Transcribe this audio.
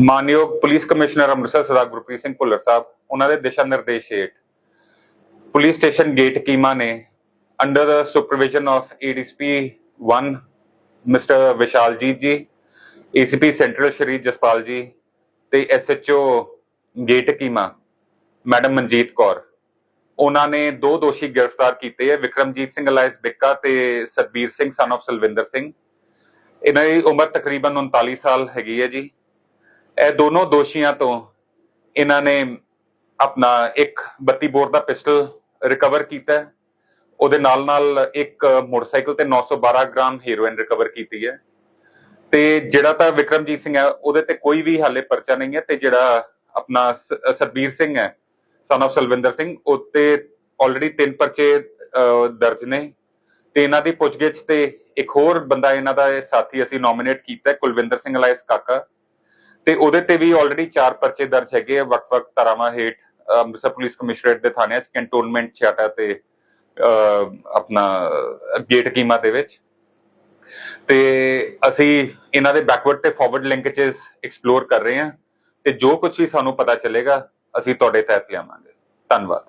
ਮਾਨਯੋਗ police commissioner Amritsar Sardar Gurpreet Singh Bhullar ਸਾਹਿਬ, ਉਹਨਾਂ ਦੇ ਦਿਸ਼ਾ ਨਿਰਦੇਸ਼ ਹੇਠ ਪੁਲਿਸ ਸਟੇਸ਼ਨ ਗੇਟ ਕੀਮਾ ਨੇ under the supervision of ADSP 1 mister Vishaljeet ji ACP central Shri Jaspal ji ਤੇ SHO ਗੇਟ ਕੀਮਾ, ਮੈਡਮ ਮਨਜੀਤ ਕੌਰ। ਉਹਨਾਂ ਨੇ ਦੋ ਦੋਸ਼ੀ ਗ੍ਰਿਫਤਾਰ ਕੀਤੇ ਹੈ ਵਿਕਰਮਜੀਤ ਸਿੰਘ ਅਲਾਇਸ ਬਿੱਕਾ ਤੇ ਸਤਬੀਰ ਸਿੰਘ ਸਨ ਆਫ ਸਲਵਿੰਦਰ ਸਿੰਘ। ਇਹਨਾਂ ਦੀ ਉਮਰ ਤਕਰੀਬਨ 39 ਸਾਲ ਹੈਗੀ ਹੈ ਜੀ। ਇਹ ਦੋਨੋਂ ਦੋਸ਼ੀਆਂ ਤੋਂ ਇਹਨਾਂ ਨੇ ਆਪਣਾ ਇੱਕ 32 ਬੋਰ ਦਾ ਪਿਸਟਲ ਰਿਕਵਰ ਕੀਤਾ ਹੈ। ਉਹਦੇ ਨਾਲ ਨਾਲ ਇੱਕ ਮੋਟਰਸਾਈਕਲ ਤੇ 912 ਗ੍ਰਾਮ ਹੈਰੋਇਨ ਰਿਕਵਰ ਕੀਤੀ ਹੈ। ਤੇ ਜਿਹੜਾ ਤਾਂ ਵਿਕਰਮਜੀਤ ਸਿੰਘ ਹੈ, ਉਹਦੇ ਤੇ ਕੋਈ ਵੀ ਹਾਲੇ ਪਰਚਾ ਨਹੀਂ ਹੈ ਤੇ ਜਿਹੜਾ ਆਪਣਾ ਸ- ਸਰਬੀਰ ਸਿੰਘ ਹੈ ਸਨ ਆਫ ਸਲਵਿੰਦਰ ਸਿੰਘ ਉੱਤੇ ਆਲਰੇਡੀ ਤਿੰਨ ਪਰਚੇ ਦਰਜ ਨੇ। ਤੇ ਇਹਨਾਂ ਦੀ ਪੁੱਛਗਿੱਛ ਤੇ ਇੱਕ ਹੋਰ ਬੰਦਾ ਇਹਨਾਂ ਦਾ ਸਾਥੀ ਅਸੀਂ ਨੋਮੀਨੇਟ ਕੀਤਾ ਕੁਲਵਿੰਦਰ ਸਿੰਘ ਅਲਾਇਸ ਕਾਕਾ। ਤੇ ਉਹਦੇ ਤੇ ਵੀ ਆਲਰੇਡੀ ਚਾਰ ਪਰਚੇ ਦਰਜ ਹੈਗੇ ਆ, ਵੱਖ-ਵੱਖ ਧਾਰਾਵਾਂ ਹੇਠ ਅੰਮ੍ਰਿਤਸਰ ਪੁਲਿਸ ਕਮਿਸ਼ਨਰੇਟ ਦੇ ਥਾਣਿਆਂ 'ਚ ਕੈਂਟੋਨਮੈਂਟ ਛਾਟਾ ਤੇ ਆਪਣਾ, ਗੇਟ ਕੀਮਾ ਦੇ ਵਿੱਚ। ਤੇ ਅਸੀਂ ਇਹਨਾਂ ਦੇ ਬੈਕਵਰਡ ਤੇ ਫਾਰਵਰਡ ਲਿੰਕੇजेस ਐਕਸਪਲੋਰ ਕਰ ਰਹੇ ਹਾਂ ਤੇ ਜੋ ਕੁਝ ਵੀ ਸਾਨੂੰ ਪਤਾ ਚੱਲੇਗਾ, ਅਸੀਂ ਤੁਹਾਡੇ ਤਹਿਤ ਲਿਆਵਾਂਗੇ। ਧੰਨਵਾਦ।